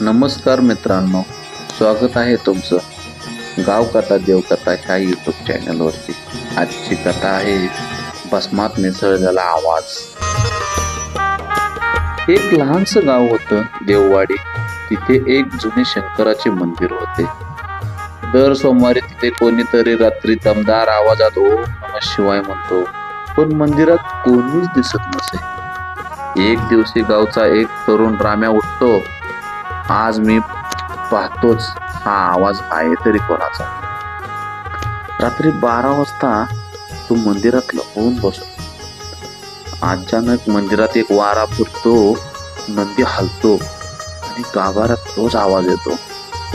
नमस्कार मित्रांनो स्वागत आहे तुमचं गावकथा देवकथा ह्या यूट्यूब चॅनलवरती आजची कथा आहे भस्मात मिसळलेला आवाज. एक लहानसं गाव होतं देववाडी. तिथे एक जुने शंकराचे मंदिर होते. दर सोमवारी तिथे कोणीतरी रात्री दमदार आवाजात ओम नम शिवाय म्हणतो. पण मंदिरात कोणीच दिसत नसे. एक दिवशी गावचा एक तरुण राम्या उठतो. आज मी पाहतोच हा आवाज आहे तरी कोणाचा. रात्री बारा वाजता तो मंदिरात लपवून बसतो. अचानक मंदिरात एक वारा फुटतो नंदी हलतो आणि गाभाऱ्यात तोच आवाज येतो.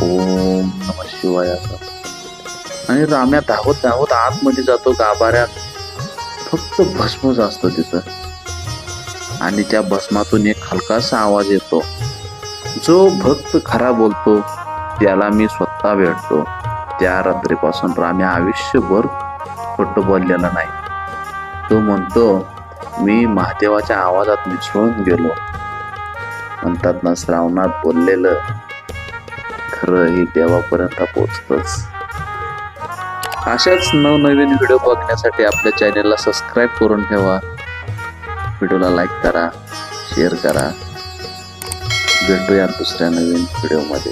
ओम नम शिवाय असा. आणि राम्या धावत धावत आतमध्ये जातो गाभाऱ्यात. फक्त भस्मच असतं तिथं. आणि त्या भस्मातून एक हलकासा आवाज येतो. जो भक्त खरा बोलतो त्याला मी स्वतः भेटतो. त्या रात्रीपासून राम्या आयुष्यभर खोट बोललेला नाही. तो म्हणतो मी महादेवाच्या आवाजात मिसळून गेलो. म्हणतात ना श्रावणात बोललेलं खरं ही देवापर्यंत पोचतच. अशाच नवनवीन व्हिडिओ बघण्यासाठी आपल्या चॅनेलला सबस्क्राईब करून ठेवा. व्हिडिओला लाईक करा शेअर करा. भेटूया दुसऱ्या नवीन व्हिडिओमध्ये.